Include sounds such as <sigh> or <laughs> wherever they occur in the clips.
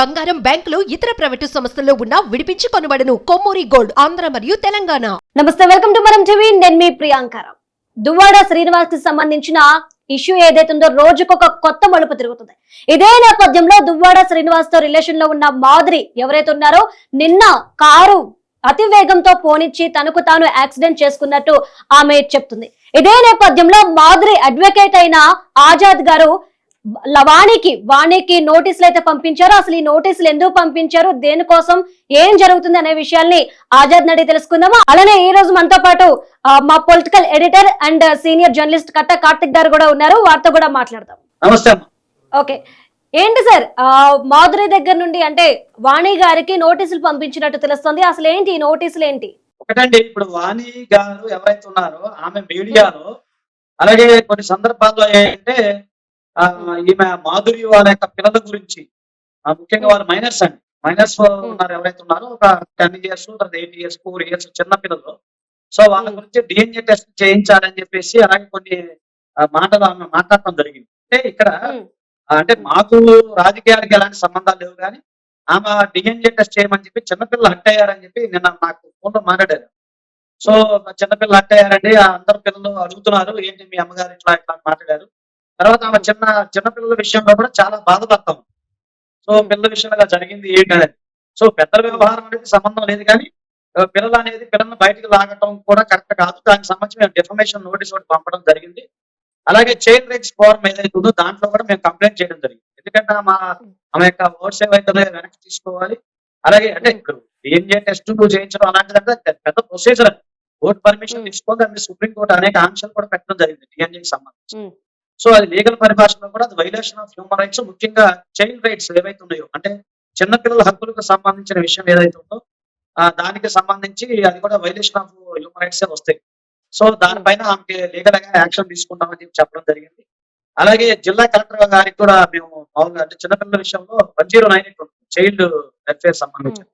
బంగారం బ్యాంకులు ఇతర ప్రైవేటు సంస్థల్లో ఉన్న విడిపించి కొనబడను కొమ్మూరి గోల్డ్ ఆంధ్ర మరియు తెలంగాణ. నమస్తే వెల్కమ్ టు మనం టీవీ. నేను మీ ప్రియాంకరం దువ్వాడ శ్రీనివాస్కి సంబంధించిన ఇష్యూ ఏదైతుందో రోజుకొక కొత్త మలుపు తిరుగుతుంది. ఇదే నేపథ్యంలో దువ్వాడ శ్రీనివాస్తో రిలేషన్లో ఉన్న మాధురి ఎవరైతే ఉన్నారో నిన్న కారు అతి వేగంతో పోనిచ్చి తనకు తాను యాక్సిడెంట్ చేసుకున్నట్టు ఆమె చెప్తుంది. ఇదే నేపథ్యంలో మాధురి అడ్వకేట్ అయిన ఆజాద్ గారు వాణికి వాణికి నోటీసులు అయితే పంపించారు అసలు ఈ నోటీసులు ఎందుకు పంపించారు దేనికోసం ఏం జరుగుతుంది అనే విషయాల్ని ఆజాద్ నడి తెలుసుకుందాము. అలానే ఈ రోజు మనతో పాటు మా political editor and senior journalist Katta Karthik గారు కూడా ఉన్నారు. వారితో కూడా మాట్లాడదాం. నమస్తే ఓకే. ఏంటి సార్ మాధురి దగ్గర నుండి అంటే వాణి గారికి నోటీసులు పంపించినట్టు తెలుస్తుంది. అసలు ఏంటి ఈ నోటీసులు ఏంటి? ఒకటండి ఇప్పుడు వాణి గారు ఎవరైతే ఉన్నారో ఆమె మీడియాలో అలాగే కొన్ని సందర్భాల్లో ఏంటంటే ఈమె మాధురి వాళ్ళ యొక్క పిల్లల గురించి ముఖ్యంగా వాళ్ళు మైనర్స్ అండి. మైనర్స్ ఉన్నారు ఎవరైతే ఉన్నారో ఒక టెన్ ఇయర్స్ తర్వాత ఎయిట్ ఇయర్స్ ఫోర్ ఇయర్స్ చిన్న పిల్లలు. సో వాళ్ళ. గురించి డిఎన్ఏ టెస్ట్ చేయించాలని చెప్పేసి అలాగే కొన్ని మాటలు ఆమె మాట్లాడటం జరిగింది. అంటే ఇక్కడ అంటే మాకు రాజకీయాలకు ఎలాంటి సంబంధాలు లేవు కానీ ఆమె డిఎన్ఏ టెస్ట్ చేయమని చెప్పి చిన్నపిల్లలు హట్ అయ్యారని చెప్పి నిన్న నాకు ఫోన్లో మాట్లాడారు. సో చిన్నపిల్లలు ఆ అందరు పిల్లలు అడుగుతున్నారు ఏంటి మీ అమ్మగారు ఇట్లా ఇట్లా మాట్లాడారు. తర్వాత ఆమె చిన్న చిన్నపిల్లల విషయంలో కూడా చాలా బాధపడతాం. సో పిల్లల విషయంలో జరిగింది ఏంటనేది సో పెద్దల వ్యవహారం అనేది సంబంధం లేదు కానీ పిల్లలు అనేది పిల్లల్ని బయటకు లాగటం కూడా కరెక్ట్ కాదు. దానికి సంబంధించి మేము డిఫర్మేషన్ నోటీస్ ఒకటి పంపడం జరిగింది. అలాగే చైల్డ్ రైట్స్ ఫోరం ఏదైతే ఉందో దాంట్లో కూడా మేము కంప్లైంట్ చేయడం జరిగింది. ఎందుకంటే మా ఆమె యొక్క ఓట్స్ ఏవైతే వెనక్కి తీసుకోవాలి. అలాగే అంటే ఇప్పుడు డిఎన్ఏ టెస్ట్ చేయించడం అలాంటిదంటే పెద్ద ప్రొసీజర్ కోర్టు పర్మిషన్ తీసుకోవాలి. దాన్ని సుప్రీం కోర్టు అనేక ఆంక్షలు కూడా పెట్టడం జరిగింది డిఎన్ఏకి సంబంధించి. సో అది లీగల్ పరిభాషలో కూడా అది వైలేషన్ ఆఫ్ హ్యూమన్ రైట్స్ ముఖ్యంగా చైల్డ్ రైట్స్ ఏవైతే ఉన్నాయో అంటే చిన్నపిల్లల హక్కులకు సంబంధించిన విషయం ఏదైతే ఉందో ఆ దానికి సంబంధించి అది కూడా వైలేషన్ ఆఫ్ హ్యూమన్ రైట్స్ వస్తాయి. సో దానిపైన ఆమెకి లీగల్గా యాక్షన్ తీసుకుంటామని చెప్పి చెప్పడం జరిగింది. అలాగే జిల్లా కలెక్టర్ గారికి కూడా మేము మామూలుగా అంటే చిన్నపిల్లల విషయంలో one zero nine eight child welfare సంబంధించి.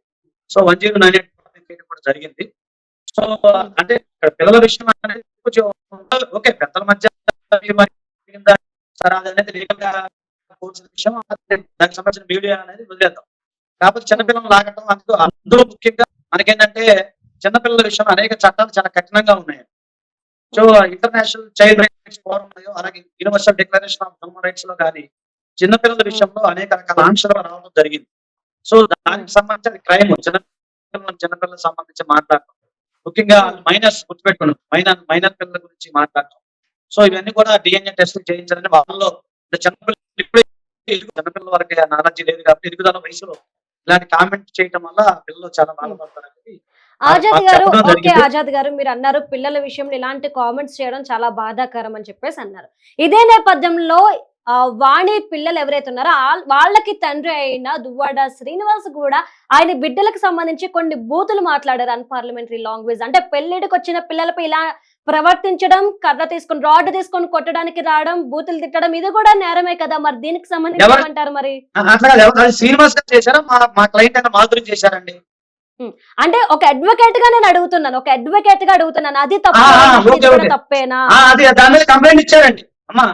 So one zero nine eight కూడా జరిగింది. సో అంటే ఇక్కడ పిల్లల విషయం అనేది కొంచెం ఓకే పెద్దల మధ్య జరిగిందా? సరే అది అనేది లీగల్గా విషయం దానికి సంబంధించిన మీడియా అనేది వదిలేద్దాం. కాకపోతే చిన్నపిల్లలు లాగటం అందులో అందులో ముఖ్యంగా మనకేంటంటే చిన్నపిల్లల విషయం అనేక చట్టాలు చాలా కఠినంగా ఉన్నాయి. So international child rights forum అలాగే యూనివర్సల్ డిక్లరేషన్ ఆఫ్ హ్యూమన్ రైట్స్లో కానీ చిన్నపిల్లల విషయంలో అనేక రకాల ఆంక్షలు రావడం జరిగింది. సో దానికి సంబంధించిన క్రైమ్ చిన్న చిన్నపిల్లలకు సంబంధించి మాట్లాడటం. ముఖ్యంగా మైనర్స్ గుర్తుపెట్టుకోండి. మైనర్ మైనర్ పిల్లల గురించి మాట్లాడటం. సో ఇవన్నీ కూడా డిఎన్ఏ టెస్ట్ చేయించాలని వాళ్ళలో చిన్నపిల్లలు ఇప్పుడే చిన్నపిల్లల వరకు నాలెడ్జ్ లేదు కాబట్టి ఎదుగుదల వయసులో ఇలాంటి కామెంట్ చేయటం వల్ల పిల్లలు చాలా బాధపడతారని ఆజాద్ మాకు గారు ఓకే. ఆజాద్ గారు మీరు అన్నారు పిల్లల విషయంలో ఇలాంటి కామెంట్స్ చేయడం చాలా బాధాకరం అని చెప్పేసి అన్నారు. ఇదే నేపథ్యంలో వాణి పిల్లలు ఎవరైతే ఉన్నారో వాళ్ళకి తండ్రి అయిన దువ్వాడ శ్రీనివాస్ కూడా ఆయన బిడ్డలకు సంబంధించి కొన్ని బూతులు మాట్లాడారు అన్పార్లమెంటరీ లాంగ్వేజ్. అంటే పెళ్ళిడికి వచ్చిన పిల్లలపై ఇలా ప్రవర్తించడం కర్ర తీసుకొని రాడ్ తీసుకొని కొట్టడానికి రావడం బూతులు తిట్టడం ఇది కూడా నేరమే కదా. మరి దీనికి సంబంధించి మరి? శ్రీనివాస్ గారు చేశారా? మా క్లయింట్ అయిన మాధురి చేశారండి. అంటే ఒక అడ్వకేట్గా నేను అడుగుతున్నాను. ఒక అడ్వకేట్గా అడుగుతున్నాను. అది తప్ప. తప్పేనా? ఆ, అది దాని మీద కంప్లైంట్ ఇచ్చారండి. అమ్మా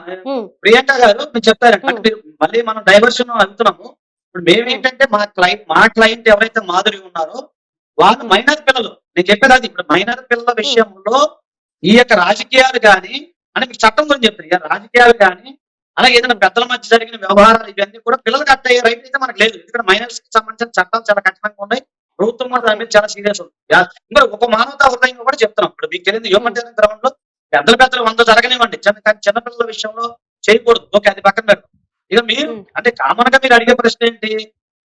ప్రియాంక గారు మీరు చెప్తారండి. అంటే మళ్ళీ మనం డైవర్షన్ వెళ్తున్నాము ఇప్పుడు మేమేంటంటే మా క్లయింట్ మా క్లయింట్ ఎవరైతే మాధురి ఉన్నారో వాళ్ళు. మైనర్ పిల్లలు. నేను చెప్పేది అది. ఇప్పుడు మైనర్ పిల్లల విషయంలో ఈ యొక్క రాజకీయాలు కానీ అంటే మీకు చట్టం గురించి చెప్తాను ఇక రాజకీయాలు కానీ అలాగే ఏదైనా పెద్దల మధ్య జరిగిన వ్యవహారాలు ఇవన్నీ కూడా పిల్లలు కట్ అయ్యే రైట్ అయితే మనకు లేదు. ఎందుకంటే మైనర్స్కి సంబంధించిన చట్టాలు చాలా కఠినంగా ఉన్నాయి. ప్రభుత్వం కూడా దాని మీద చాలా సీరియస్ ఉంది. ఇంకా ఒక మానవతా హృదయంగా కూడా చెప్తున్నాం. ఇప్పుడు మీకు తెలియదు హ్యూమన్ క్రమంలో పెద్దలు పెద్దలు వంద జరగనివ్వండి. చిన్న కానీ చిన్నపిల్లల విషయంలో చేయకూడదు. ఓకే అది పక్కన పెడతాం ఇక మీరు. అంటే కామన్గా మీరు అడిగే ప్రశ్న ఏంటి?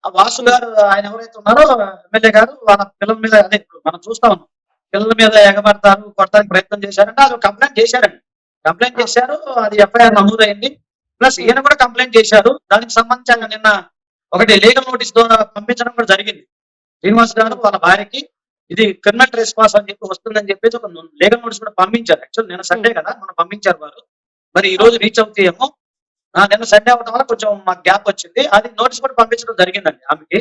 ఆ వాసు గారు ఆయన ఎవరైతే ఉన్నారో ఎమ్మెల్యే గారు వాళ్ళ పిల్లల మీద అదే మనం చూస్తా ఉన్నాం. పిల్లల మీద ఎగబడతారు కొట్టడానికి ప్రయత్నం చేశారంటే అది కంప్లైంట్ చేశారండి. కంప్లైంట్ చేశారు అది ఎఫ్ఐఆర్ నమోదైంది. ప్లస్ ఈయన కూడా కంప్లైంట్ చేశారు. దానికి సంబంధించి నిన్న ఒకటి లీగల్ నోటీస్ ద్వారా పంపించడం కూడా జరిగింది. శ్రీనివాస్ గారు వాళ్ళ భార్యకి ఇది క్రిమినల్ రెస్పాన్స్ అని చెప్పి వస్తుందని చెప్పేసి ఒక లీగల్ నోటీస్ కూడా పంపించారు. యాక్చువల్ నిన్న సండే కదా మనం పంపించారు వారు. మరి ఈ రోజు రీచ్ అవుతాయేమో. నిన్న సండే అవడం వల్ల కొంచెం మాకు గ్యాప్ వచ్చింది. అది నోటీస్ కూడా పంపించడం జరిగిందండి ఆమెకి.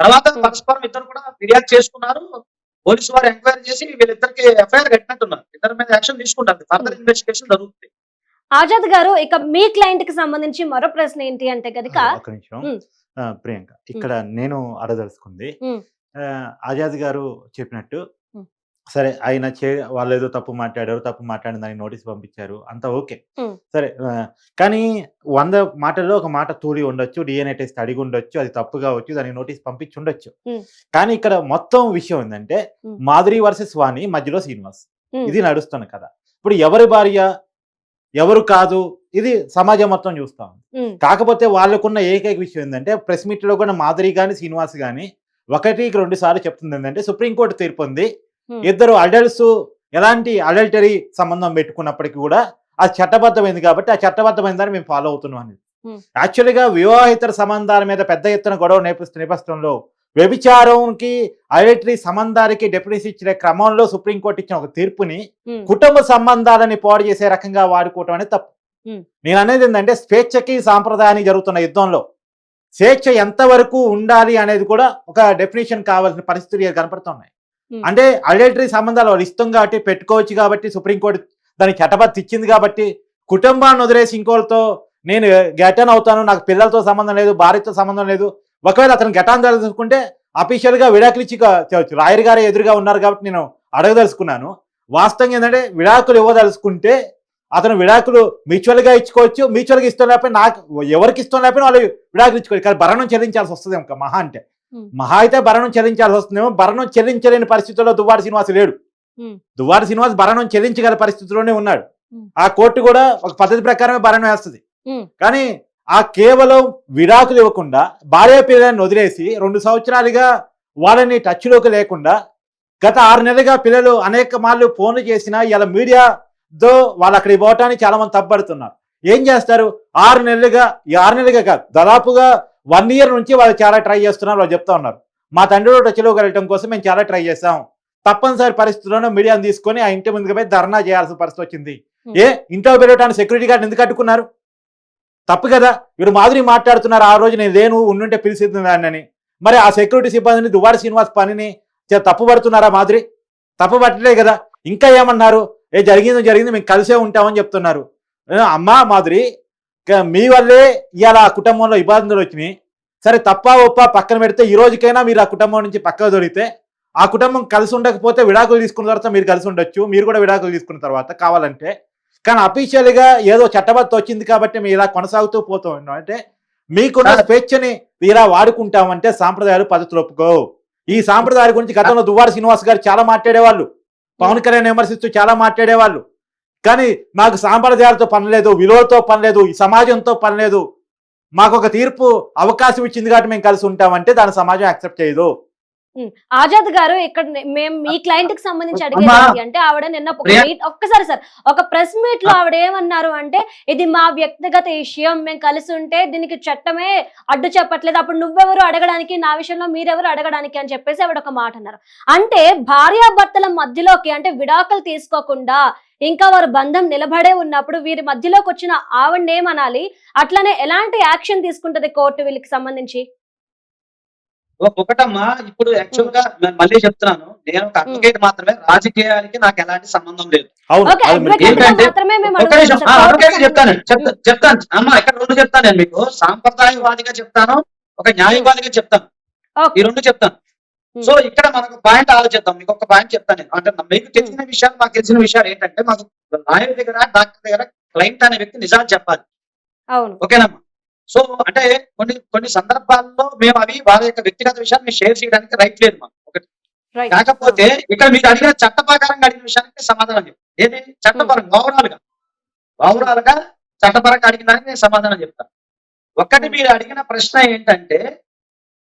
తర్వాత పరస్పరం ఇద్దరు కూడా ఫిర్యాదు చేసుకున్నారు. పోలీసు వారు ఎంక్వైరీ చేసి వీళ్ళిద్దరికి ఎఫ్ఐఆర్ కట్టినట్టున్నారు. ఇద్దరి మీద యాక్షన్ తీసుకుంటారు. ఫర్దర్ ఇన్వెస్టిగేషన్ జరుగుతుంది. ఆజాద్ గారు ఇక మీ క్లయింట్కి సంబంధించి మరో ప్రశ్న ఏంటి అంటే కనుక ఒక్క నిమిషం. ఉమ్. ఆ, ప్రియాంక ఇక్కడ నేను అడదలుచుకుంది ఆజాద్ గారు చెప్పినట్టు. సరే ఆయన చే వాళ్ళు ఏదో తప్పు మాట్లాడారు తప్పు మాట్లాడిన దానికి నోటీస్ పంపించారు అంత ఓకే. సరే కానీ వంద మాటల్లో ఒక మాట తూలి ఉండొచ్చు డిఎన్ఏ టెస్ట్ అడిగి ఉండొచ్చు అది తప్పు కావచ్చు దానికి నోటీస్ పంపించి ఉండొచ్చు. కానీ ఇక్కడ మొత్తం విషయం ఏంటంటే. మాధురి వర్సెస్ వాణి మధ్యలో శ్రీనివాస్. ఇది నడుస్తున్న కథ ఇప్పుడు ఎవరి భార్య ఎవరు కాదు ఇది సమాజం మొత్తం చూస్తాం కాకపోతే వాళ్ళకున్న ఏకైక విషయం ఏంటంటే ప్రెస్ మీట్లో కూడా మాధురి కానీ శ్రీనివాస్ కానీ ఒకటికి రెండు సార్లు చెప్తుంది ఏంటంటే సుప్రీంకోర్టు తీర్పు ఉంది. ఇద్దరు అడల్ట్స్ ఎలాంటి అడల్టరీ సంబంధం పెట్టుకున్నప్పటికీ కూడా అది చట్టబద్ధమైంది కాబట్టి ఆ చట్టబద్ధమైన దాన్ని మేము ఫాలో అవుతున్నాం అని Hmm. యాక్చువల్గా వివాహేతర సంబంధాల మీద పెద్ద ఎత్తున గొడవ నేపథ్య నేపథ్యంలో వ్యభిచారంకి అడల్టరీ సంబంధానికి డెఫినేషన్ ఇచ్చిన క్రమంలో సుప్రీంకోర్టు ఇచ్చిన ఒక తీర్పుని ఉమ్, కుటుంబ సంబంధాలని పాడు చేసే రకంగా వాడుకోవటం అనేది తప్పు Hmm. నేను అనేది ఏంటంటే స్వేచ్ఛకి సాంప్రదాయానికి జరుగుతున్న యుద్ధంలో స్వేచ్ఛ ఎంతవరకు ఉండాలి అనేది కూడా ఒక డెఫినేషన్ కావాల్సిన పరిస్థితులు కనపడుతున్నాయి Hmm. అంటే అడల్టరీ సంబంధాలు వాళ్ళు ఇష్టం కాబట్టి పెట్టుకోవచ్చు కాబట్టి సుప్రీంకోర్టు దానికి చట్టబద్ధ ఇచ్చింది కాబట్టి కుటుంబాన్ని వదిలేసి ఇంకోళ్ళతో నేను గెటన్ అవుతాను నాకు పిల్లలతో సంబంధం లేదు భార్యతో సంబంధం లేదు. ఒకవేళ అతను గెటాన్ తెలుసుకుంటే అఫీషియల్గా విడాకులు ఇచ్చి రాయర్ గారు ఎదురుగా ఉన్నారు కాబట్టి నేను అడగదలుచుకున్నాను. వాస్తవంగా ఏంటంటే విడాకులు ఇవ్వదలుచుకుంటే అతను విడాకులు మ్యూచువల్గా ఇచ్చుకోవచ్చు మ్యూచువల్గా ఇష్టం లేకపోతే నాకు ఎవరికి ఇష్టం లేకపోయినా వాళ్ళు విడాకులు ఇచ్చుకోవచ్చు. కానీ భరణం చెల్లించాల్సి వస్తుంది ఇంకా మహా అంటే. మహా అయితే భరణం చెల్లించాల్సి వస్తుందేమో. భరణం చెల్లించలేని పరిస్థితుల్లో దువ్వాడ శ్రీనివాస్ లేడు. దువ్వాడ శ్రీనివాస్ భరణం చెల్లించగల పరిస్థితిలోనే ఉన్నాడు. ఆ కోర్టు కూడా ఒక పద్ధతి ప్రకారమే భరణం వేస్తుంది. కానీ ఆ కేవలం విడాకులు ఇవ్వకుండా భార్య పిల్లలను వదిలేసి రెండు సంవత్సరాలుగా వాళ్ళని టచ్లోకి లేకుండా గత ఆరు నెలలుగా పిల్లలు అనేక మార్లు ఫోన్లు చేసినా ఇలా మీడియాతో వాళ్ళు అక్కడికి పోవటానికి చాలా మంది తప్పబడుతున్నారు ఏం చేస్తారు? ఆరు నెలలుగా ఈ ఆరు నెలలుగా కాదు దాదాపుగా వన్ ఇయర్ నుంచి వాళ్ళు చాలా ట్రై చేస్తున్నారు వాళ్ళు చెప్తా ఉన్నారు. మా తండ్రిలో టచ్లోకి వెళ్ళటం కోసం మేము చాలా ట్రై చేస్తాం తప్పనిసరి పరిస్థితుల్లోనే మీడియాను తీసుకొని ఆ ఇంటి ముందుకు పోయి ధర్నా చేయాల్సిన పరిస్థితి వచ్చింది. ఏ ఇంట్లో పెరగటానికి సెక్యూరిటీ గార్డ్ ఎందుకు కట్టుకున్నారు తప్పు కదా. వీరు మాధురి మాట్లాడుతున్నారు ఆ రోజు నేను లేను ఉండుంటే పిలిచింది దాన్ని మరి ఆ సెక్యూరిటీ సిబ్బందిని దువాడ శ్రీనివాస్ పనిని తప్పు పడుతున్నారా మాధురి? తప్పు పట్టలే కదా. ఇంకా ఏమన్నారు? ఏ జరిగింది జరిగింది మేము కలిసే ఉంటామని చెప్తున్నారు. అమ్మా మాధురి మీ వల్లే ఇవాళ ఆ కుటుంబంలో ఇబ్బందులు వచ్చినాయి. సరే తప్ప ఒప్ప పక్కన పెడితే ఈ రోజుకైనా మీరు ఆ కుటుంబం నుంచి పక్కకు దొరికితే ఆ కుటుంబం కలిసి ఉండకపోతే విడాకులు తీసుకున్న తర్వాత మీరు కలిసి ఉండొచ్చు మీరు కూడా విడాకులు తీసుకున్న తర్వాత కావాలంటే. కానీ అఫీషియల్గా ఏదో చట్టబద్ధ వచ్చింది కాబట్టి మీరు ఇలా కొనసాగుతూ పోతూ. ఉన్నాం అంటే మీకున్న. స్వేచ్ఛని ఇలా వాడుకుంటామంటే సాంప్రదాయాలు పద్ధతులు ఒప్పుకో. ఈ సాంప్రదాయాల గురించి గతంలో దువ్వాడ శ్రీనివాస్ గారు చాలా మాట్లాడేవాళ్ళు. పవన్ కళ్యాణ్ విమర్శిస్తూ చాలా మాట్లాడేవాళ్ళు. కానీ మాకు సాంప్రదాయాలతో పనిలేదు విలువలతో పనిలేదు ఈ సమాజంతో పనిలేదు మాకు ఒక తీర్పు అవకాశం ఇచ్చింది కాబట్టి మేము కలిసి ఉంటామంటే దాని సమాజం యాక్సెప్ట్ చేయదు. ఆజాద్ గారు ఇక్కడ మేము మీ క్లయింట్కి సంబంధించి. అడిగేది అంటే ఆవిడ నిన్న ఒక్కసారి సార్ ఒక ప్రెస్ మీట్లో ఆవిడ ఏమన్నారు అంటే ఇది మా వ్యక్తిగత విషయం మేము కలిసి ఉంటే దీనికి చట్టమే అడ్డు చెప్పట్లేదు అప్పుడు నువ్వెవరు అడగడానికి నా విషయంలో మీరెవరు అడగడానికి అని చెప్పేసి ఆవిడ ఒక మాట అన్నారు అంటే భార్యాభర్తల మధ్యలోకి అంటే విడాకులు తీసుకోకుండా ఇంకా వారి బంధం నిలబడే ఉన్నప్పుడు వీరి మధ్యలోకి వచ్చిన ఆవిడని ఏమనాలి అట్లనే ఎలాంటి యాక్షన్ తీసుకుంటది కోర్టు వీళ్ళకి సంబంధించి ఒకటమ్మా ఇప్పుడు యాక్చువల్గా నేను మళ్ళీ చెప్తున్నాను. నేను ఒక అడ్వకేట్ మాత్రమే. రాజకీయాలకి నాకు ఎలాంటి సంబంధం లేదు. ఏంటంటే- చెప్తాను. చెప్తా చెప్తాను. అమ్మా ఇక్కడ రెండు చెప్తాను నేను మీకు. సాంప్రదాయవాదిగా చెప్తాను. ఒక న్యాయవాదిగా చెప్తాను. ఓకే. ఈ రెండు చెప్తాను. సో ఇక్కడ మనకు పాయింట్ ఆలోచిద్దాం. మీకు ఒక పాయింట్ చెప్తాను నేను. అంటే మీకు తెలిసిన విషయాలు మాకు తెలిసిన విషయాలు ఏంటంటే మాకు లాయర్ దగ్గర డాక్టర్ దగ్గర క్లయింట్ అనే వ్యక్తి నిజాలు చెప్పాలి. అవును. ఓకేనమ్మా? సో అంటే కొన్ని కొన్ని సందర్భాల్లో మేము అవి వాళ్ళ యొక్క వ్యక్తిగత విషయాలు మేము షేర్ చేయడానికి రైట్ లేదు మాకు ఒకటి. కాకపోతే ఇక్కడ మీరు అడిగిన చట్ట ప్రకారంగా అడిగిన విషయానికి సమాధానం చెప్పు ఏది? చట్టపరంగా ఓవరాల్గా ఓవరాల్గా చట్టపరంగా అడిగిన దానికి నేను సమాధానం చెప్తాను ఒక్కటి మీరు అడిగిన ప్రశ్న ఏంటంటే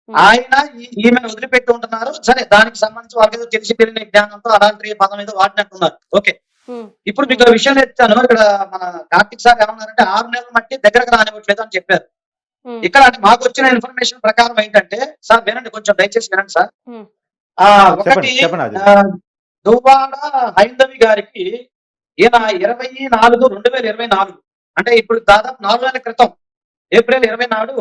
ఆయన ఈ- ఈమెను వదిలిపెట్టి ఉంటున్నారు. సరే దానికి సంబంధించి వాళ్ళకి ఏదో తెలిసి తెలియని జ్ఞానంతో అలాంటి పదం ఏదో వాడినట్టున్నారు. ఓకే. ఇప్పుడు మీకు విషయం చెప్తాను. ఇక్కడ మన కార్తిక్ సార్ ఏమన్నారంటే ఆరు నెలల మట్టి దగ్గరకు రానివ్వట్లేదు అని చెప్పారు. ఇక్కడ మాకు వచ్చిన ఇన్ఫర్మేషన్ ప్రకారం ఏంటంటే సార్ వినండి కొంచెం దయచేసి వినండి సార్. ఆ ఒకటి దువ్వాడ హైందవి గారికి ఈయన ఇరవై నాలుగు రెండు వేల ఇరవై నాలుగు అంటే ఇప్పుడు దాదాపు నాలుగు నెలల క్రితం ఏప్రిల్ ఇరవై నాడు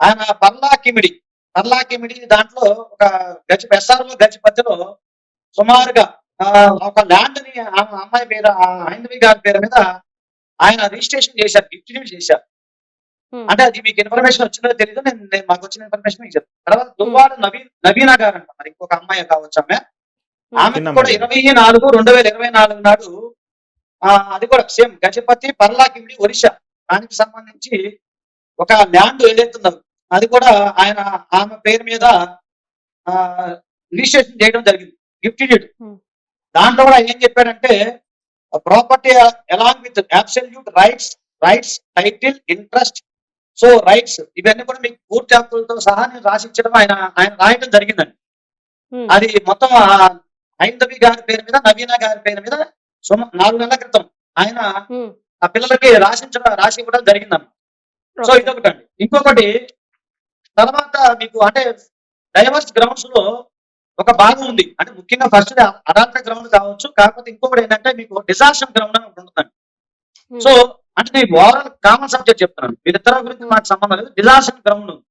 ఆయన పర్లా కిమిడి పర్లా కిమిడి దాంట్లో ఒక గజ ఎస్ఆర్ఓ గజపతిలో సుమారుగా ఒక ల్యాండ్ని ఆ అమ్మాయి పేరు ఆ హైందవి గారి పేరు మీద ఆయన రిజిస్ట్రేషన్ చేశారు గిఫ్ట్ చేశారు. అంటే అది మీకు ఇన్ఫర్మేషన్ వచ్చిందో తెలియదు నేను నేను- మాకు వచ్చిన ఇన్ఫర్మేషన్ మీకు చెప్తాను. తర్వాత దువ్వాడ నవీన్ నవీన గారు అంట మరి ఇంకొక అమ్మాయి కావచ్చు ఆమె. ఆమె కూడా. ఇరవై నాలుగు రెండు వేల ఇరవై నాలుగు నాడు ఆ, అది కూడా సేమ్ గజపతి పర్లాకిమిడి ఒరిస్సా. దానికి సంబంధించి ఒక ల్యాండ్ ఏదైతుందో అది కూడా ఆయన ఆమె పేరు మీద ఆ రిజిస్ట్రేషన్ చేయడం జరిగింది. Gift Hmm. దాంట్లో కూడా ఏం చెప్పాడంటే property along with absolute rights rights title interest so rights ఇవన్నీ కూడా మీకు పూర్తి హక్కులతో సహా నేను రాసిచ్చడం ఆయన ఆయన రాయడం జరిగిందండి. అది మొత్తం ఆ ఐందవి గారి పేరు మీద నవీన గారి పేరు మీద సుమ నాలుగు నెలల క్రితం ఆయన. ఆ పిల్లలకి రాసించడం రాసి ఇవ్వడం జరిగిందన్న సో Okay. ఇదొకటి అండి ఇంకొకటి తర్వాత మీకు అంటే డైవర్స్ గ్రౌండ్స్లో ఒక భాగం ఉంది. అంటే ముఖ్యంగా ఫస్ట్ అడాల్ట గ్రౌండ్ కావచ్చు కాకపోతే ఇంకొకటి ఏంటంటే మీకు డిజాస్టర్ గ్రౌండ్ అని ఉంటుందండి. సో అంటే నేను ఓవరాల్ కామన్ సబ్జెక్ట్ చెప్తున్నాను. వీరిద్దరి గురించి మాకు సంబంధం లేదు. డిజాస్టర్ గ్రౌండ్ ఉంది.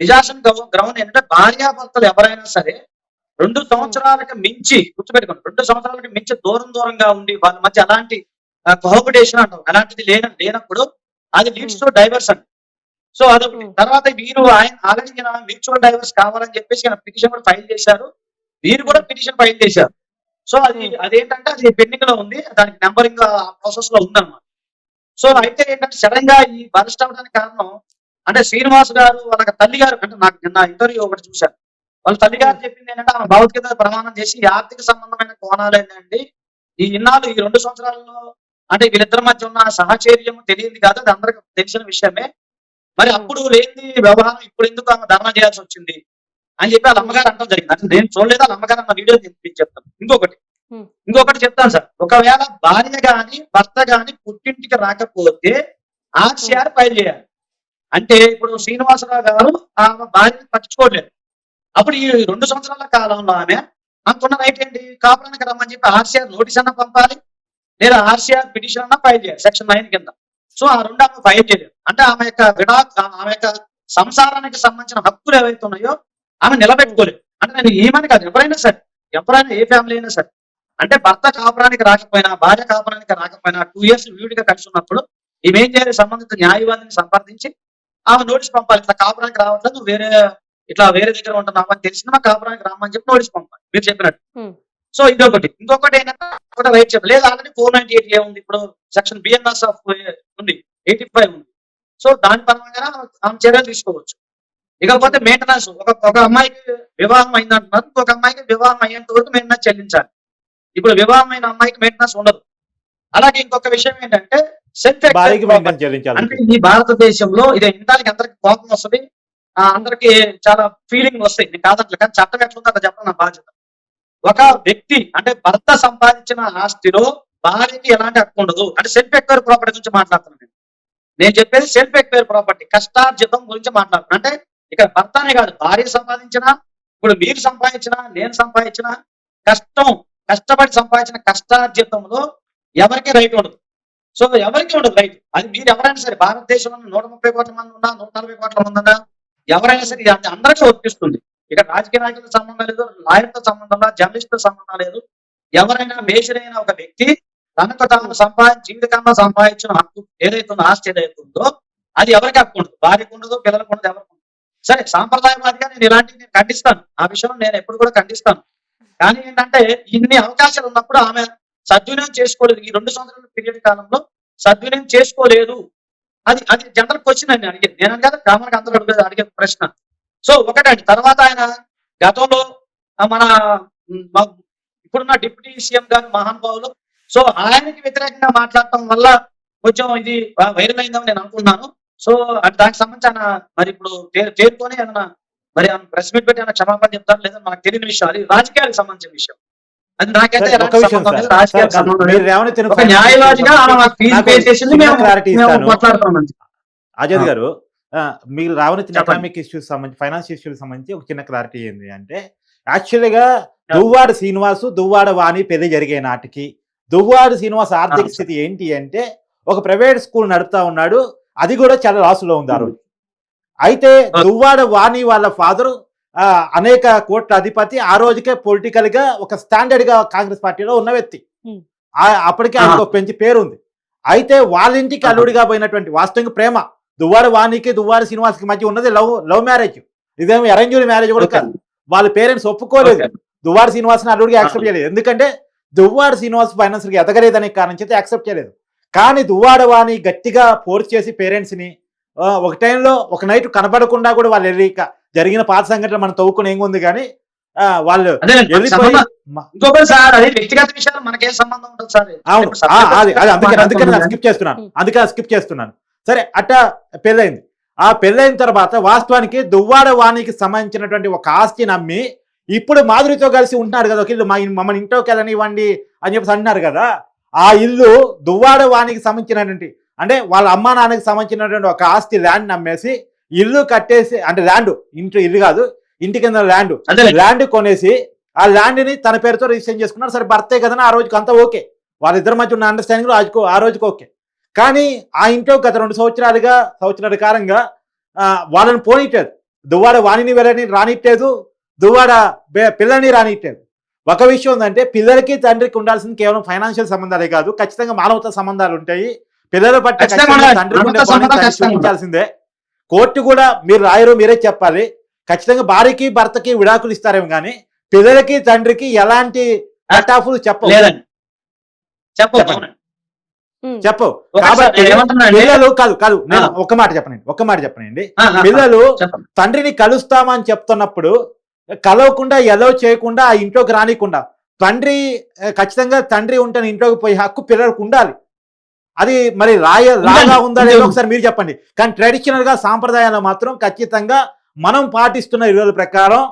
డిజాస్టర్ గ్రౌండ్ ఏంటంటే భార్యాభర్తలు ఎవరైనా సరే రెండు సంవత్సరాలకు మించి గుర్తుపెట్టుకోండి రెండు సంవత్సరాలకు మించి దూరం దూరంగా ఉండి వాళ్ళ మధ్య అలాంటి కోహబిటేషన్ అంటాం. అలాంటిది లేన లేనప్పుడు అది లీడ్స్ టు డైవర్స్ అండి. సో అదొకటి. తర్వాత వీరు ఆయన ఆల్రెడీ మ్యూచువల్ డైవర్స్ కావాలని చెప్పేసి ఆయన పిటిషన్ కూడా ఫైల్ చేశారు. వీరు కూడా పిటిషన్ ఫైల్ చేశారు. సో అది అదేంటంటే అది పెండింగ్లో ఉంది. దానికి నెంబరింగ్ ప్రాసెస్లో ఉందన్నమాట. సో అయితే ఏంటంటే సడన్గా ఈ బరస్ట్ అవడానికి కారణం అంటే శ్రీనివాస్ గారు వాళ్ళ తల్లి గారు అంటే నాకు నిన్న ఇంటర్వ్యూ ఒకటి చూశాను. వాళ్ళ తల్లి గారు చెప్పింది ఏంటంటే ఆమె భగవద్గీత ప్రమాణం చేసి ఆర్థిక సంబంధమైన కోణాలు ఏంటండి ఈ ఇన్నాళ్ళు ఈ రెండు సంవత్సరాల్లో అంటే వీళ్ళిద్దరి మధ్య ఉన్న సహచర్యం తెలియదు కాదు. అది అందరికి తెలిసిన విషయమే. మరి అప్పుడు లేని వ్యవహారం ఇప్పుడు ఎందుకు ఆమె ధర్నా చేయాల్సి వచ్చింది? అని చెప్పి వాళ్ళ అమ్మగారు అంటాం జరిగింది. అంటే నేను చూడలేదు వాళ్ళ అమ్మగారు అన్న వీడియో మీకు చెప్తాను. ఇంకొకటి. ఇంకొకటి చెప్తాను సార్. ఒకవేళ భార్య గాని భర్త గాని పుట్టింటికి రాకపోతే ఆర్సీఆర్ ఫైల్ చేయాలి. అంటే ఇప్పుడు శ్రీనివాసరావు గారు ఆమె భార్యని పట్టించుకోవట్లేదు. అప్పుడు ఈ రెండు సంవత్సరాల కాలంలో ఆమె అంటున్న రైట్ ఏంటి? కాపురానికి రమ్మని చెప్పి ఆర్సీఆర్ నోటీస్ అన్న పంపాలి. లేదా ఆర్సీఆర్ పిటిషన్ అన్న ఫైల్ చేయాలి సెక్షన్ నైన్ కింద. సో ఆ రెండు ఆమె ఫైల్ చేయలేదు. అంటే ఆమె యొక్క విడా ఆమె యొక్క సంసారానికి సంబంధించిన హక్కులు ఏవైతే ఉన్నాయో ఆమె నిలబెట్టుకోలేదు అంటే నేను ఏమని కాదు ఎవరైనా సరే ఎవరైనా ఏ ఫ్యామిలీ అయినా సరే. అంటే భర్త కాపురానికి రాకపోయినా భార్య కాపురానికి రాకపోయినా టూ ఇయర్స్ విడిగా కలిసి ఉన్నప్పుడు ఏం చేయాలి? సంబంధిత న్యాయవాదిని సంప్రదించి ఆమె నోటీస్ పంపాలి. ఇట్లా కాపురానికి రావట్లేదు నువ్వు వేరే ఇట్లా వేరే దగ్గర ఉంటున్నావు అని తెలిసిన మా కాపురానికి రమ్మని చెప్పి నోటీస్ పంపాలి. మీరు చెప్పినట్టు. సో ఇదొకటి ఇంకొకటి ఏంటంటే ఒకటి రైట్ చెప్పలేదు లేదు already four ninety eight A ఉంది. ఇప్పుడు సెక్షన్ బిఎన్ఎస్ ఆఫ్ ఉంది. ఎయిటీ ఫైవ్ ఉంది. సో దాని పరంగా ఆమె చర్యలు తీసుకోవచ్చు. ఇకపోతే మెయింటెనెన్స్ ఒక ఒక అమ్మాయికి వివాహం అయిందంటున్నారు ఇంకొక అమ్మాయికి వివాహం అయ్యేంత వరకు మెయింటెనెన్స్ చెల్లించాలి. ఇప్పుడు వివాహం అయిన అమ్మాయికి మెయింటెనెన్స్ ఉండదు. అలాగే ఇంకొక విషయం ఏంటంటే సెల్ఫ్ అంటే ఈ భారతదేశంలో ఇది ఇంటానికి అందరికి కోపం వస్తుంది. ఆ, అందరికి చాలా ఫీలింగ్ వస్తాయి. నేను కాదంటలే కానీ చట్టం ఎట్లుందో అట్లా చెప్పడం నా బాధ్యత. ఒక వ్యక్తి అంటే భర్త సంపాదించిన ఆస్తిలో భార్యకి ఎలాంటి హక్కు ఉండదు. అంటే సెల్ఫ్ ఎక్వైర్ ప్రాపర్టీ గురించి మాట్లాడుతున్నాను నేను. నేను చెప్పేది సెల్ఫ్ ఎక్వైర్ ప్రాపర్టీ కష్టార్జితం గురించి మాట్లాడుతున్నాను. అంటే ఇక్కడ భర్తనే కాదు భార్య సంపాదించినా ఇప్పుడు మీరు సంపాదించిన నేను సంపాదించిన కష్టం కష్టపడి సంపాదించిన కష్టార్జితంలో ఎవరికి రైట్ ఉండదు. సో ఎవరికి ఉండదు రైట్. అది మీరు ఎవరైనా సరే భారతదేశంలో నూట ముప్పై కోట్ల మంది ఉన్నా నూట నలభై కోట్ల మంది ఉన్నా ఎవరైనా సరే అది అందరికీ వర్తిస్తుంది. ఇక్కడ రాజకీయ నాయకులతో సంబంధం లేదు లాయర్తో సంబంధం లేదు జర్నలిస్ట్తో సంబంధం లేదు. ఎవరైనా మేషరైన ఒక వ్యక్తి తనకు తాను సంపాదించి జీవితకాలంలో సంపాదించిన హక్కు ఏదైతే ఆస్తి ఏదైతే ఉందో అది ఎవరికి హక్కు ఉండదు. భార్యకు ఉండదు పిల్లలకు ఉండదు ఎవరికి సరే సాంప్రదాయవాదిగా నేను ఇలాంటివి నేను ఖండిస్తాను. ఆ విషయం నేను ఎప్పుడు కూడా ఖండిస్తాను. కానీ ఏంటంటే ఇన్ని అవకాశాలు ఉన్నప్పుడు ఆమె సద్వినియోగం చేసుకోలేదు. ఈ రెండు సంవత్సరాల పీరియడ్ కాలంలో సద్వినియోగం చేసుకోలేదు. అది అది జనరల్ క్వశ్చన్ అని అడిగేది నేను కదా గ్రామానికి అందరూ అడిగేది అడిగే ప్రశ్న. సో ఒకటండి తర్వాత ఆయన గతంలో మన ఇప్పుడున్న డిప్యూటీ సీఎం గారు మహానుభావులు. సో ఆయనకి వ్యతిరేకంగా మాట్లాడటం వల్ల కొంచెం ఇది వైరల్ అయిందని నేను అనుకున్నాను సో దానికి సంబంధించి ఆయన మరి ఇప్పుడు తే- తేరుకొని ఏమన్నా మరి ప్రెస్ మీట్ పెట్టి ఏమైనా క్షమాపణ చెప్తారు లేదా మనకు తెలియని విషయం అది రాజకీయాలకు సంబంధించిన విషయం అది నాకైతే సార్, ఒక ఎలాంటి విషయం సంబంధం లేదు సార్. రాజకీయాలకు సార్, సంబంధం మీరు లేదు రేవణిని ఒక న్యాయవాదిగా ఆమె మాకు ఫీజు నాకు పే చేసింది చిన్న మేము clarity మేము ఇస్తాను. మాట్లాడుతున్నాం అంతే. అజయ్ ఆ. గారు మీరు చెప్పండి. ఎకనామిక్ ఇష్యూస్ సంబంధించి ఫైనాన్స్ ఇష్యూస్ సంబంధించి ఒక చిన్న క్లారిటీ ఏంటి అంటే యాక్చువల్గా దువ్వాడ శ్రీనివాసు దువ్వాడ వాణి పెళ్ళి జరిగే నాటికి దువ్వాడ శ్రీనివాస్ ఆర్థిక. స్థితి ఏంటి అంటే ఒక ప్రైవేట్ స్కూల్ నడుపుతా ఉన్నాడు అది కూడా చాలా లాసులో ఉంది ఆ రోజు అయితే. దువ్వాడ వాణి వాళ్ళ ఫాదరు అనేక కోట్ల అధిపతి ఆ రోజుకే పొలిటికల్గా ఒక స్టాండర్డ్గా కాంగ్రెస్ పార్టీలో ఉన్న వ్యక్తి. ఆ- అప్పటికే ఆయనకు ఒక పెంచి పేరు ఉంది అయితే వాళ్ళ ఇంటికి. అల్లుడిగా పోయినటువంటి వాస్తవంగా ప్రేమ దువ్వాడ వాణికి దువ్వాడ శ్రీనివాస్కి మధ్య ఉన్నది లవ్ లవ్ మ్యారేజ్. ఇదేమో అరేంజ్డ్ మ్యారేజ్ కూడా కాదు. వాళ్ళ పేరెంట్స్ ఒప్పుకోలేదు. దువ్వాడ శ్రీనివాస్ని అల్లుడికి యాక్సెప్ట్ చేయలేదు. ఎందుకంటే దువ్వాడ శ్రీనివాస్ ఫైనాన్షియల్గా ఎదగలేదనే కారణం చేత యాక్సెప్ట్ చేయలేదు. కానీ దువ్వాడ వాణి గట్టిగా ఫోర్స్ చేసి పేరెంట్స్ని ఆ, ఒక టైంలో ఒక నైట్ కనపడకుండా కూడా వాళ్ళు వెళ్ళిక జరిగిన పాత సంఘటన మనం తవ్వుకుని ఏం ఉంది కానీ వాళ్ళు అందుకని స్కిప్ చేస్తున్నాను. అందుకని స్కిప్ చేస్తున్నాను. సరే అట్ట పెళ్ళైంది. ఆ పెళ్ళైన తర్వాత వాస్తవానికి దువ్వాడ వాణికి సంబంధించినటువంటి ఒక ఆస్తి నమ్మి ఇప్పుడు మాధురితో కలిసి ఉంటున్నారు కదా ఒక ఇల్లు మా మమ్మల్ని ఇంట్లోకి వెళ్ళనివ్వండి అని చెప్పేసి అంటున్నారు కదా ఆ ఇల్లు దువ్వాడ వాణికి సంబంధించినటువంటి అంటే వాళ్ళ అమ్మా నాన్నకి సంబంధించినటువంటి ఒక ఆస్తి ల్యాండ్ నమ్మేసి ఇల్లు కట్టేసి అంటే ల్యాండ్ ఇంటి ఇల్లు కాదు ఇంటి కింద ల్యాండ్ అదే ల్యాండ్ కొనేసి ఆ ల్యాండ్ని తన పేరుతో రిజిస్టర్ చేసుకున్నారు. సరే భర్తే కదా ఆ రోజుకి అంతా ఓకే. వాళ్ళిద్దరి మధ్య ఉన్న అండర్స్టాండింగ్ రోజుకు ఆ రోజుకి ఓకే. కానీ ఆ ఇంట్లో గత రెండు సంవత్సరాలుగా సంవత్సరాల కాలంగా ఆ, వాళ్ళని పోనీట్లేదు దువ్వాడ వాణిని వెళ్ళని రానిట్లేదు దువ్వాడ పిల్లని రానిట్లేదు ఒక విషయం ఉందంటే పిల్లలకి తండ్రికి ఉండాల్సింది కేవలం ఫైనాన్షియల్ సంబంధాలే కాదు ఖచ్చితంగా మానవతా సంబంధాలు ఉంటాయి. పిల్లల పట్ల చూపించాల్సిందే కోర్టు కూడా మీరు రాయరు మీరే చెప్పాలి. ఖచ్చితంగా భార్యకి భర్తకి విడాకులు ఇస్తారేమో కానీ పిల్లలకి తండ్రికి ఎలాంటి కట్ ఆఫ్లు చెప్పవు. లేదండి. చెప్పు చెప్పండి. అవునండి. ఉమ్. చెప్పు ఒకటి సార్, కాబట్టి నేను ఏమంటున్నానంటే- పిల్లలు కాదు కాదు నేను ఆ. ఒక్క మాట చెప్పనండి ఒక్క మాట చెప్పనండి. పిల్లలు తండ్రిని కలుస్తామని చెప్తున్నప్పుడు కలవకుండా ఎలో చేయకుండా ఆ ఇంట్లోకి రానికుండా. తండ్రి ఖచ్చితంగా తండ్రి ఉంటే ఇంట్లోకి పోయి హక్కు పిల్లలకు ఉండాలి. అది మరి రాయ రాగా ఉందా లేదో ఒకసారి మీరు చెప్పండి. కానీ ట్రెడిషనల్గా సాంప్రదాయాలు మాత్రం ఖచ్చితంగా మనం పాటిస్తున్న విలువల ప్రకారం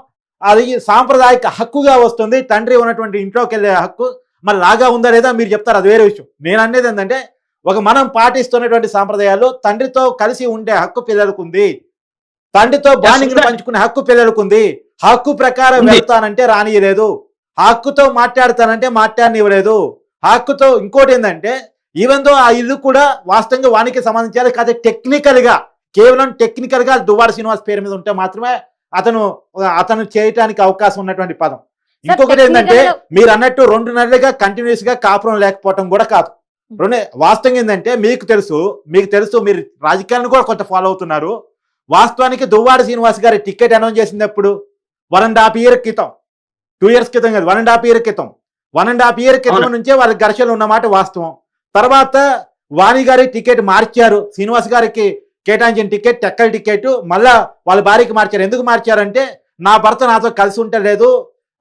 అది సాంప్రదాయక హక్కుగా వస్తుంది. తండ్రి ఉన్నటువంటి ఇంట్లోకి వెళ్ళే హక్కు మరి లాగా ఉందా లేదా మీరు చెప్తారు. అది వేరే విషయం. నేను అనేది ఏంటంటే ఒక మనం పాటిస్తున్నటువంటి సాంప్రదాయాలు తండ్రితో కలిసి ఉండే హక్కు పిల్లలకు ఉంది. తండ్రితో ఉంది. పంచుకునే హక్కు పిల్లలకు ఉంది. హక్కు ప్రకారం. వెళ్తానంటే రానియలేదు హక్కుతో మాట్లాడతానంటే మాట్లాడనివ్వలేదు. హక్కుతో ఇంకోటి ఏంటంటే ఈవెన్ దో ఆ ఇల్లు కూడా వాస్తవంగా వానికి సంబంధించాలి కాదు టెక్నికల్గా కేవలం టెక్నికల్గా దువ్వాడ శ్రీనివాస్ పేరు మీద ఉంటే మాత్రమే అతను అతను చేయటానికి అవకాశం ఉన్నటువంటి పదం. ఇంకొకటి ఏంటంటే మీరు అన్నట్టు రెండు నెలలుగా కంటిన్యూస్గా కాపురం లేకపోవడం కూడా కాదు. రెండు వాస్తవం ఏంటంటే మీకు తెలుసు మీకు తెలుసు మీరు రాజకీయాలను కూడా కొంత ఫాలో అవుతున్నారు. వాస్తవానికి దువ్వాడ శ్రీనివాస్ గారి టికెట్ అనౌన్స్ చేసినప్పుడు వన్ అండ్ హాఫ్ ఇయర్ క్రితం. టూ ఇయర్స్ క్రితం కాదు వన్ అండ్ హాఫ్ ఇయర్ క్రితం. వన్ అండ్ హాఫ్ ఇయర్ క్రితం. నుంచే వాళ్ళ ఘర్షణలు ఉన్నమాట వాస్తవం. తర్వాత వాణి గారి టికెట్ మార్చారు శ్రీనివాస్ గారికి కేటాయించిన టికెట్ టెక్కల టికెట్ మళ్ళా వాళ్ళ భార్యకి మార్చారు. ఎందుకు మార్చారంటే నా భర్త నాతో కలిసి ఉంటలేదు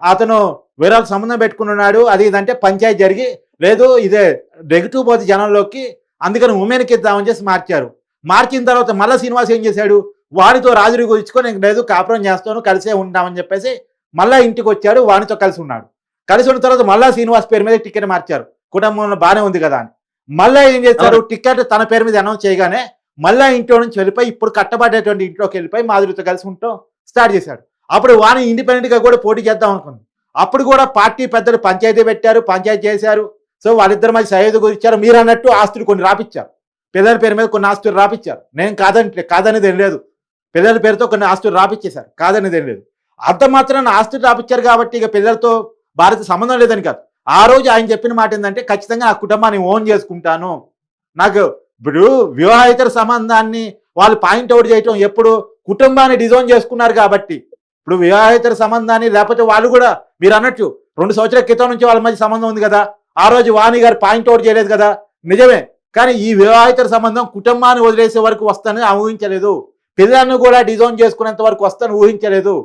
అతను వేరే వాళ్ళకి సంబంధం పెట్టుకున్నాడు అది ఇదంటే పంచాయతీ జరిగి లేదు ఇదే నెగిటివ్ పోతే జనంలోకి అందుకని ఉమెన్కి ఇద్దామని చేసి మార్చారు. మార్చిన తర్వాత మళ్ళీ శ్రీనివాస్ ఏం చేశాడు? వాడితో రాజుని గురించుకొని నేను లేదు కాపురం చేస్తాను కలిసే ఉంటామని చెప్పేసి మళ్ళా ఇంటికి వచ్చాడు వాడితో కలిసి ఉన్నాడు. కలిసి ఉన్న తర్వాత మళ్ళా శ్రీనివాస్ పేరు మీద టికెట్ మార్చారు. కుటుంబంలో బాగానే ఉంది కదా అని. మళ్ళా ఏం చేశారు? టికెట్ తన పేరు మీద అనౌన్స్ చేయగానే మళ్ళా ఇంట్లో నుంచి వెళ్ళిపోయి ఇప్పుడు కట్టబడేటువంటి ఇంట్లోకి వెళ్ళిపోయి మాధురితో కలిసి ఉంటాం స్టార్ట్ చేశాడు. అప్పుడు వాణి ఇండిపెండెంట్గా కూడా పోటీ చేద్దాం అనుకుంది. అప్పుడు కూడా పార్టీ పెద్దలు పంచాయతీ పెట్టారు పంచాయతీ చేశారు. సో వాళ్ళిద్దరి మధ్య సయోధ ఇచ్చారు మీరు అన్నట్టు ఆస్తులు కొన్ని రాపిచ్చారు. పిల్లల పేరు మీద కొన్ని ఆస్తులు రాపిచ్చారు. నేను కాదంటే కాదనేది లేదు. పిల్లల పేరుతో కొన్ని ఆస్తులు రాపిచ్చేశారు. కాదనేది లేదు. అంత మాత్రం ఆస్తులు రాపిచ్చారు కాబట్టి ఇక పిల్లలతో భారత సంబంధం లేదని కాదు. ఆ రోజు ఆయన చెప్పిన మాట ఏంటంటే ఖచ్చితంగా ఆ కుటుంబాన్ని ఓన్ చేసుకుంటాను. నాకు ఇప్పుడు వివాహేతర సంబంధాన్ని వాళ్ళు పాయింట్ అవుట్ చేయటం ఎప్పుడు కుటుంబాన్ని డిజైన్ చేసుకున్నారు కాబట్టి ఇప్పుడు వివాహేతర సంబంధాన్ని లేకపోతే వాళ్ళు కూడా మీరు అన్నట్టు రెండు సంవత్సరాల క్రితం నుంచి వాళ్ళ మధ్య సంబంధం ఉంది కదా ఆ రోజు వాణి గారు పాయింట్ అవుట్ చేయలేదు కదా. నిజమే. కానీ ఈ వివాహేతర సంబంధం కుటుంబాన్ని వదిలేసే వరకు వస్తానని ఆమె ఊహించలేదు పిల్లలను కూడా డిజైన్ చేసుకునేంత వరకు వస్తానని ఊహించలేదు.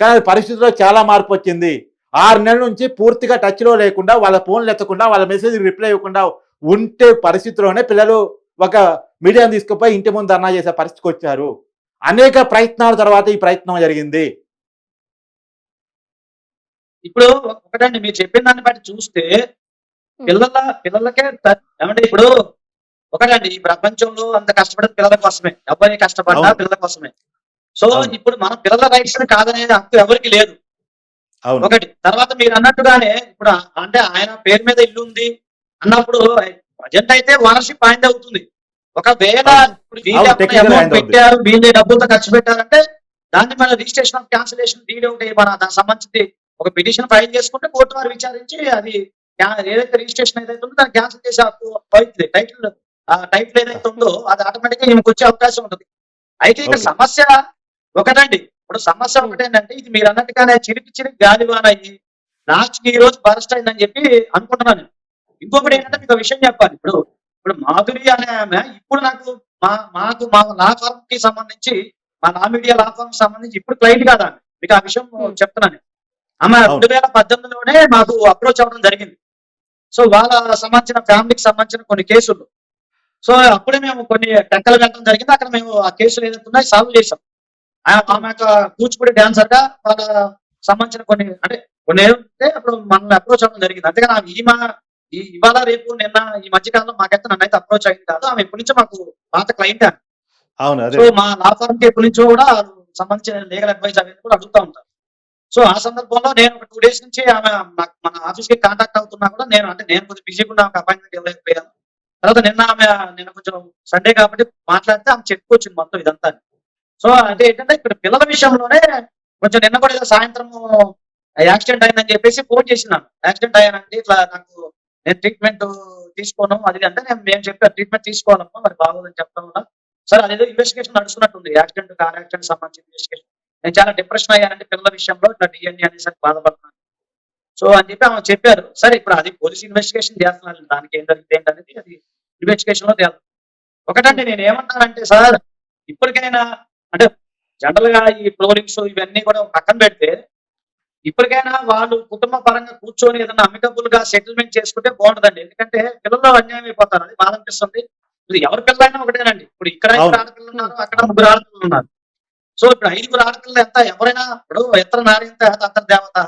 కానీ పరిస్థితిలో చాలా మార్పు వచ్చింది. ఆరు నెలల నుంచి పూర్తిగా టచ్లో లేకుండా వాళ్ళ ఫోన్లు ఎత్తకుండా వాళ్ళ మెసేజ్ రిప్లై ఇవ్వకుండా ఉంటే పరిస్థితిలోనే పిల్లలు ఒక మీడియాను తీసుకుపోయి ఇంటి ముందు ధర్నా చేసే పరిస్థితికి వచ్చారు. అనేక ప్రయత్నాల తర్వాత ఈ ప్రయత్నం జరిగింది. ఇప్పుడు ఒకటండి మీరు చెప్పిన దాన్ని బట్టి చూస్తే పిల్లల పిల్లలకే ఏమంటే ఇప్పుడు ఒకటండి ఈ ప్రపంచంలో అంత కష్టపడేది పిల్లల కోసమే. అబ్బాయి కష్టపడ్డా. పిల్లల కోసమే. సో. ఇప్పుడు మన పిల్లల రైట్స్ కాదనేది హక్కు ఎవరికి లేదు. ఒకటి తర్వాత మీరు అన్నట్టుగానే ఇప్పుడు అంటే ఆయన పేరు మీద ఇల్లు ఉంది అన్నప్పుడు ప్రజెంట్ అయితే ఓనర్షిప్ ఆయన అవుతుంది. ఒకవేళ అవుతుంది. పెట్టారు వీళ్ళు డబ్బులతో ఖర్చు పెట్టారంటే దాన్ని మన registration of cancellation deed out మన దానికి సంబంధించి ఒక పిటిషన్ ఫైల్ చేసుకుంటే కోర్టు వారు విచారించి అది ఏదైతే రిజిస్ట్రేషన్ ఏదైతే ఉందో దాన్ని క్యాన్సిల్ చేసే హక్కు అవుతుంది టైటిల్ టైప్ ఏదైతే ఉందో అది ఆటోమేటిక్గా వచ్చే అవకాశం ఉంటుంది అయితే ఇక్కడ. సమస్య ఒకటండి ఇప్పుడు సమస్య ఒకటేంటంటే ఇది మీరు అన్నట్టుగానే చిరిపి చిరిపి గాలివాన అయ్యి లాస్ట్కి ఈ రోజు బరస్ట్ అయిందని చెప్పి అనుకుంటున్నాను ఇంకొకటి ఏంటంటే మీకు విషయం చెప్పాలి ఇప్పుడు ఇప్పుడు మాధురి అనే ఆమె ఇప్పుడు నాకు మా మాకు మా లా ఫార్మ్కి సంబంధించి మా లా మీడియా లా ఫార్మ్ సంబంధించి ఇప్పుడు క్లయింట్ కాదా ఆమె. మీకు ఆ విషయం Hmm. చెప్తున్నాను ఆమె. రెండు వేల పద్దెనిమిదిలోనే మాకు అప్రోచ్ అవ్వడం జరిగింది సో వాళ్ళ సంబంధించిన ఫ్యామిలీకి సంబంధించిన కొన్ని కేసులు సో అప్పుడే మేము కొన్ని టెక్కలు వెళ్ళడం జరిగింది. అక్కడ మేము ఆ కేసులు ఏదైతే ఉన్నాయో సాల్వ్ చేసాం ఆమె యొక్క కూచిపూడి డాన్సర్గా వాళ్ళ సంబంధించిన కొన్ని అంటే కొన్ని ఏంటంటే అప్పుడు మనల్ని అప్రోచ్ అవ్వడం జరిగింది. అంతేగాని ఆమె ఈమె ఈ ఇవాళ రేపు నిన్న ఈ మధ్య కాలంలో మాకైతే నన్ను అయితే అప్రోచ్ అయింది కాదు. ఆమె ఎప్పటి నుంచో మాకు పాత క్లయింట్ అవును అదే. సో మా లా ఫార్మ్కి ఎప్పటి నుంచో కూడా సంబంధించిన లీగల్ అడ్వైస్ అనేది కూడా అడుగుతా ఉంటారు. సో ఆ సందర్భంలో నేను ఒక టూ డేస్ నుంచి ఆమె మన ఆఫీస్కి కాంటాక్ట్ అవుతున్నా కూడా నేను అంటే నేను కొంచెం బిజీగా ఉన్న అపాయింట్మెంట్ ఇవ్వలేకపోయాను. తర్వాత నిన్న ఆమె నిన్న కొంచెం సండే కాబట్టి మాట్లాడితే ఆమె చెప్పుకొచ్చింది మొత్తం ఇదంతా సో అంటే ఏంటంటే ఇక్కడ పిల్లల విషయంలోనే కొంచెం నిన్న కూడా సాయంత్రం యాక్సిడెంట్ అయిందని చెప్పేసి ఫోన్ చేసినాను యాక్సిడెంట్ అయ్యానండి ఇట్లా నాకు నేను ట్రీట్మెంట్ తీసుకోను అది అంటే నేను మేము చెప్పాను ట్రీట్మెంట్ తీసుకోవాలమ్మా మరి బాగోదని చెప్తాను కూడా సరే అదేదో ఇన్వెస్టిగేషన్ నడుస్తున్నట్టుంది యాక్సిడెంట్ కార్ యాక్సిడెంట్ సంబంధించిన ఇన్వెస్టిగేషన్ నేను చాలా డిప్రెషన్ అయ్యానంటే పిల్లల విషయంలో ఇట్లా డిఎన్ఏ అనేసి బాధపడుతున్నాను. సో అని చెప్పి ఆమె చెప్పారు. సరే ఇప్పుడు అది పోలీస్ ఇన్వెస్టిగేషన్ చేస్తున్నారు. దానికి ఏం జరిగింది ఏంటనేది అది ఇన్వెస్టిగేషన్లో తేలి ఒకటంటే నేను ఏమంటానంటే సార్ ఇప్పటికైనా అంటే జనరల్గా ఈ ఫ్లోరింగ్స్ ఇవన్నీ కూడా పక్కన పెడితే ఇప్పటికైనా వాళ్ళు కుటుంబ పరంగా కూర్చొని ఏదైనా అమికబుల్గా సెటిల్మెంట్ చేసుకుంటే బాగుంటుందండి. ఎందుకంటే పిల్లలు అన్యాయం అయిపోతారు. అది బాధ అనిపిస్తుంది. ఎవరి పిల్లలైనా ఒకటేనండి. ఇప్పుడు ఇక్కడ ఆడపిల్లలు ఉన్నారు అక్కడ ముగ్గురు ఆడపిల్లలు ఉన్నారు. సో ఇప్పుడు ఐదుగురు ఆడపిల్లలు ఎంత ఎవరైనా ఇప్పుడు ఎత్తర నారింత అత్తర దేవత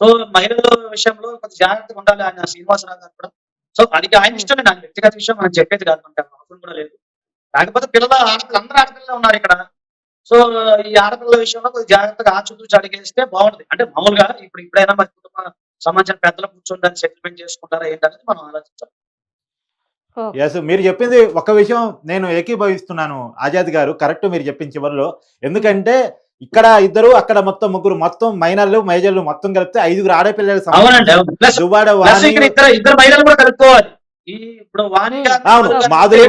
సో మహిళల విషయంలో కొంచెం జాగ్రత్తగా ఉండాలి ఆయన శ్రీనివాసరావు గారు కూడా. సో అది ఆయన ఇష్టమే నాకు వ్యక్తిగత విషయం మనం చెప్పేది కాదు మనకి అవసరం కూడా లేదు. కాకపోతే పిల్లలు ఆడపిల్లలు అందరూ ఆడపిల్లలు ఉన్నారు ఇక్కడ. సో ఈ ఆడపిల్లల విషయంలో కొంచెం జాగ్రత్తగా ఆచితూచి అడిగేస్తే బాగుంటుంది. అంటే మామూలుగా ఇప్పుడు ఇప్పుడైనా మరి కుటుంబ సంబంధించిన పెద్దలు కూర్చొని సెటిల్మెంట్ చేసుకుంటారా ఏంటనేది మనం ఆలోచించాలి. ఎస్ మీరు చెప్పింది ఒక విషయం నేను ఏకీభవిస్తున్నాను. ఆజాద్ గారు కరెక్ట్ మీరు చెప్పిన చివరిలో. ఎందుకంటే ఇక్కడ ఇద్దరు అక్కడ మొత్తం ముగ్గురు మొత్తం మైనర్లు మేజర్లు మొత్తం కలిపితే ఐదుగురు సంబంధించి అవును. మాధురి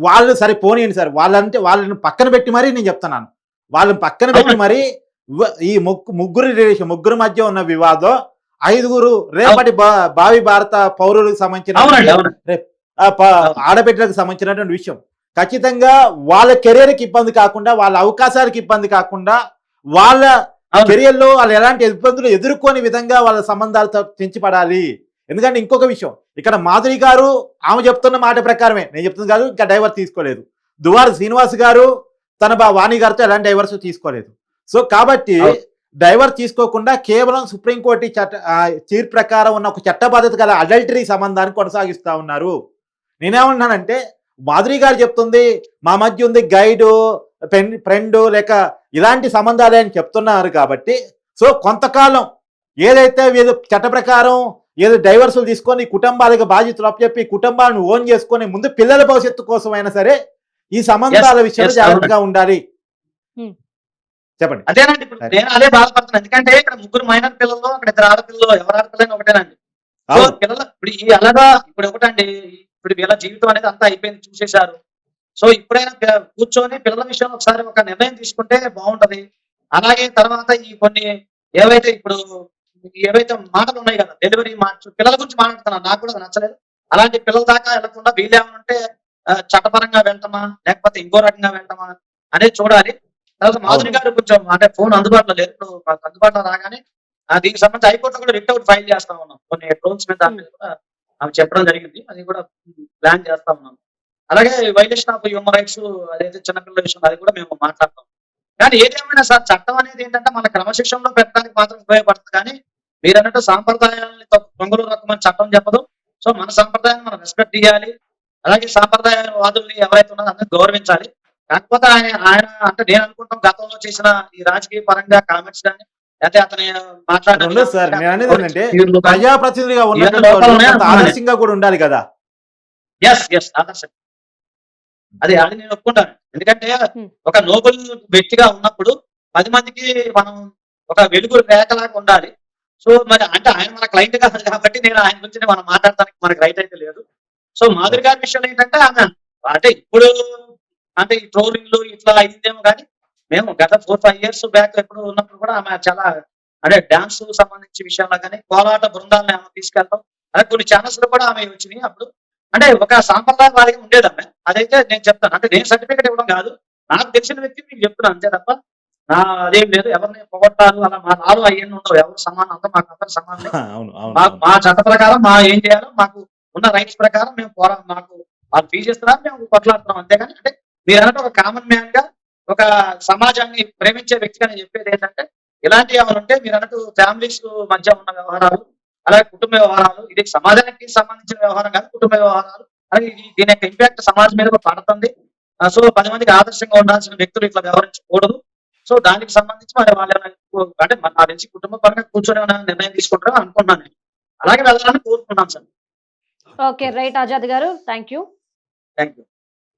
వాళ్ళు సరే పోనీయండి సార్. వాళ్ళంటే వాళ్ళని పక్కన పెట్టి మరీ నేను చెప్తున్నాను. వాళ్ళని పక్కన పెట్టి. మరి ఈ ముగ్గు- ముగ్గురు రిలేషన్ ముగ్గురు మధ్య ఉన్న వివాదం ఐదుగురు రేపటి భా- భావి భారత పౌరులకు సంబంధించిన ఆడబిడ్డలకు సంబంధించినటువంటి విషయం. ఖచ్చితంగా వాళ్ళ కెరీర్కి ఇబ్బంది కాకుండా వాళ్ళ అవకాశాలకు ఇబ్బంది కాకుండా వాళ్ళ అవును. కెరియర్లో వాళ్ళు ఎలాంటి ఇబ్బందులు ఎదుర్కోని విధంగా వాళ్ళ సంబంధాలతో పెంచిపడాలి ఎందుకంటే ఇంకొక విషయం ఇక్కడ మాధురి గారు ఆమె చెప్తున్న మాట ప్రకారమే నేను చెప్తుంది కాదు ఇంకా డైవర్ తీసుకోలేదు దువార్ శ్రీనివాస్ గారు తన బా వాణి గారితో ఎలాంటి డైవర్స్ తీసుకోలేదు సో కాబట్టి. డైవర్ తీసుకోకుండా కేవలం సుప్రీంకోర్టు చట్ట తీర్పు ప్రకారం ఉన్న ఒక చట్టబద్ధత గల అడల్టరీ సంబంధాన్ని కొనసాగిస్తా ఉన్నారు నేనేమన్నానంటే మాధురి గారు చెప్తుంది మా మధ్య ఉంది గైడు ఫ్రెండ్ లేక ఇలాంటి సంబంధాలే అని చెప్తున్నారు కాబట్టి సో కొంతకాలం ఏదైతే వీళ్ళు చట్ట ప్రకారం ఏదో డైవర్సులు తీసుకొని కుటుంబాలకు బాధ్యతలు అప్పచెప్పి కుటుంబాలను ఓన్ చేసుకొని ముందు పిల్లల భవిష్యత్తు కోసమైనా సరే ఈ సంబంధాల విషయంలో జాగ్రత్తగా ఉండాలి. Hmm. చెప్పండి. అదేనండి ఇప్పుడు. నేను అదే బాధపడుతున్నాను ఎందుకంటే ఇక్కడ ముగ్గురు మైనర్ పిల్లలు అక్కడ ఇద్దరు ఆడపిల్లలు ఎవరు ఆడపిల్లని ఒకటేనండి. పిల్లలు ఇప్పుడు ఈ అలాగా ఇప్పుడు ఒకటండి ఇప్పుడు వీళ్ళ జీవితం అనేది అంతా అయిపోయింది చూసేశారు. సో ఇప్పుడైనా కూర్చొని పిల్లల విషయంలో ఒకసారి ఒక నిర్ణయం తీసుకుంటే బాగుంటది. అలాగే తర్వాత ఈ కొన్ని ఏవైతే ఇప్పుడు ఏవైతే మాటలు ఉన్నాయి కదా డెలివరీ మాట పిల్లల గురించి మాట్లాడుతున్నాను నాకు కూడా నచ్చలేదు. అలాంటి పిల్లల దాకా వెళ్ళకుండా వీళ్ళేమనంటే ఆ, చట్టపరంగా వెళ్తామా లేకపోతే ఇంకో రకంగా వెళ్తామా అనేది చూడాలి. తర్వాత మాధురి గారు కొంచెం అంటే ఫోన్ అందుబాటులో లేదు ఇప్పుడు అందుబాటులో రాగానే దీనికి సంబంధించి హైకోర్టులో కూడా రిట్ అవుట్ ఫైల్ చేస్తా ఉన్నాం. కొన్ని ట్రోల్స్ మీద దాని మీద కూడా ఆమె చెప్పడం జరిగింది. అది కూడా ప్లాన్ చేస్తా ఉన్నాము అలాగే వైలేషన్ ఆఫ్ హ్యూమన్ రైట్స్ అదైతే చిన్నపిల్లల విషయం అది కూడా మేము మాట్లాడతాం. కానీ ఏదేమైనా సార్ చట్టం అనేది ఏంటంటే మన క్రమశిక్షణలో పెట్టడానికి మాత్రం ఉపయోగపడుతుంది. కానీ మీరు అన్నట్టు సాంప్రదాయాలని పొంగులు రకమని చట్టం చెప్పదు. సో మన సాంప్రదాయాన్ని మనం రెస్పెక్ట్ ఇవ్వాలి అలాగే సాంప్రదాయ వాదుల్ని ఎవరైతే ఉన్నారో అందరూ గౌరవించాలి. కాకపోతే ఆయన ఆయన అంటే నేను అనుకుంటాం గతంలో చేసిన ఈ రాజకీయ పరంగా కామెంట్స్ కానీ అతని ఉండదు సార్ నేను అనేది ఏంటంటే ప్రజాప్రతినిధిగా ఉన్నటువంటి ఆదర్శంగా కూడా ఉండాలి కదా. ఎస్ ఎస్ ఆదర్శం. అది అది నేను ఒప్పుకుంటాను. ఎందుకంటే. ఒక నోబుల్ వ్యక్తిగా ఉన్నప్పుడు పది మందికి మనం ఒక వెలుగు రేఖలాగా ఉండాలి. సో మరి అంటే ఆయన మన క్లయింట్ కాదు కాబట్టి నేను ఆయన గురించి మనం మాట్లాడటానికి మనకి రైట్ అయితే లేదు. సో మాధురి గారి విషయంలో ఏంటంటే ఆమె అంటే ఇప్పుడు అంటే ఈ ట్రోలింగ్లు ఇట్లా అయిందేమో కానీ మేము గత ఫోర్ ఫైవ్ ఇయర్స్ బ్యాక్ ఎప్పుడు ఉన్నప్పుడు కూడా ఆమె చాలా అంటే డాన్స్ సంబంధించి విషయంలో కానీ కోలాట బృందాలను ఆమె తీసుకెళ్ళడం అదే కొన్ని ఛానల్స్లో కూడా ఆమె వచ్చినాయి అప్పుడు. అంటే ఒక సాంప్రదాయవాదిగా ఉండేది ఆమె. అదైతే నేను చెప్తాను. అంటే నేను సర్టిఫికేట్ ఇవ్వడం కాదు. నాకు తెలిసిన వ్యక్తి మీకు చెప్తున్నాను అంతే తప్ప. నా అదేం లేదు. ఎవరిని పొగొట్టారు అలా మా నాలుగు అవన్నీ ఉండవు. ఎవరు సమానం అంతా మాకు అందరు సమానం. <laughs> అవును అవును మా మా చట్ట ప్రకారం మా ఏం చేయాలో మాకు ఉన్న రైట్స్ ప్రకారం మేము పోరా మాకు వాళ్ళు ఫీజు ఇస్తున్నారు మేము కొట్లాడుతున్నాం అంతేగాని అంటే మీరు అన్నట్టు ఒక కామన్ మ్యాన్గా ఒక సమాజాన్ని ప్రేమించే వ్యక్తిగా నేను చెప్పేది ఏంటంటే ఇలాంటివి ఏమైనా ఉంటే మీరు అన్నట్టు ఫ్యామిలీస్ మధ్య ఉన్న వ్యవహారాలు అలాగే కుటుంబ వ్యవహారాలు ఇది సమాజానికి సంబంధించిన వ్యవహారం కాదు కుటుంబ వ్యవహారాలు అలాగే దీని యొక్క ఇంపాక్ట్ సమాజం మీద పడుతుంది. సో పది మందికి ఆదర్శంగా ఉండాల్సిన వ్యక్తులు ఇట్లా వ్యవహరించకూడదు. సో దానికి సంబంధించి మరి వాళ్ళు అంటే మన- నా తెలిసి కుటుంబ పరంగా కూర్చొని నిర్ణయం తీసుకుంటారో అనుకున్నాను నేను. అలాగే వెళ్ళాలని కోరుకున్నాను సార్. ఓకే రైట్ ఆజాద్ గారు థ్యాంక్ యూ థ్యాంక్ యూ